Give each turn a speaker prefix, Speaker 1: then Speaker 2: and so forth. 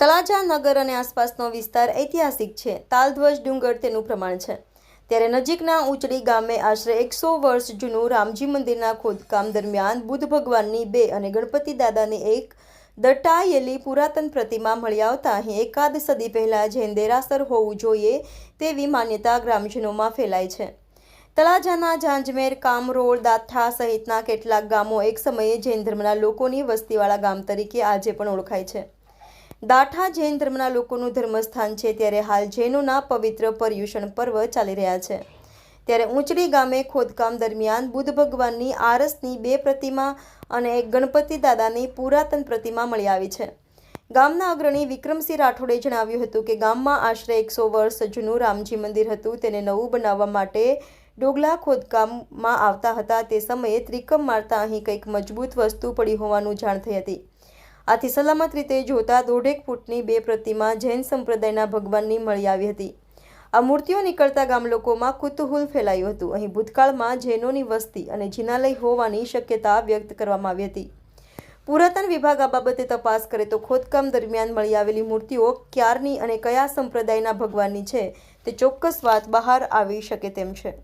Speaker 1: તળાજા નગર અને આસપાસનો વિસ્તાર ઐતિહાસિક છે. તાલધ્વજ ડુંગર તેનું પ્રમાણ છે. ત્યારે નજીકના ઉચડી ગામે આશરે એકસો વર્ષ જૂનું રામજી મંદિરના ખોદકામ દરમિયાન બુદ્ધ ભગવાનની બે અને ગણપતિ દાદાની એક દટાયેલી પુરાતન પ્રતિમા મળી આવતા અહીં એકાદ સદી પહેલાં જૈન દેરાસર હોવું જોઈએ તેવી માન્યતા ગ્રામજનોમાં ફેલાય છે. તળાજાના ઝાંઝમેર, કામરોળ દાઠા સહિતના કેટલાક ગામો એક સમયે જૈન ધર્મના લોકોની વસ્તીવાળા ગામ તરીકે આજે પણ ઓળખાય છે. દાઠા જૈન ધર્મના લોકોનું ધર્મસ્થાન છે ત્યારે હાલ જૈનોના પવિત્ર પર્યુષણ પર્વ ચાલી રહ્યા છે. ત્યારે ઊંચડી ગામે ખોદકામ દરમિયાન બુદ્ધ ભગવાનની આરસની બે પ્રતિમા અને એક ગણપતિ દાદાની પુરાતન પ્રતિમા મળી આવી છે. ગામના અગ્રણી વિક્રમસિંહ રાઠોડે જણાવ્યું હતું કે ગામમાં આશરે એકસો વર્ષ જૂનું રામજી મંદિર હતું, તેને નવું બનાવવા માટે ડોગલા ખોદકામમાં આવતા હતા. તે સમયે ત્રિકમ મારતા અહીં કંઈક મજબૂત વસ્તુ પડી હોવાનું જાણ થઈ હતી. આથી સલામત રીતે જોતા દોઢેક ફૂટની બે પ્રતિમા જૈન સંપ્રદાયના ભગવાનની મળી આવી હતી. આ મૂર્તિઓ નીકળતા ગામ લોકોમાં કુતૂહલ ફેલાયું હતું. અહીં ભૂતકાળમાં જૈનોની વસ્તી અને જિનાલય હોવાની શક્યતા વ્યક્ત કરવામાં આવી હતી. પુરાતન વિભાગ આ બાબતે તપાસ કરે તો ખોદકામ દરમિયાન મળી આવેલી મૂર્તિઓ ક્યારની અને કયા સંપ્રદાયના ભગવાનની છે તે ચોક્કસ વાત બહાર આવી શકે તેમ છે.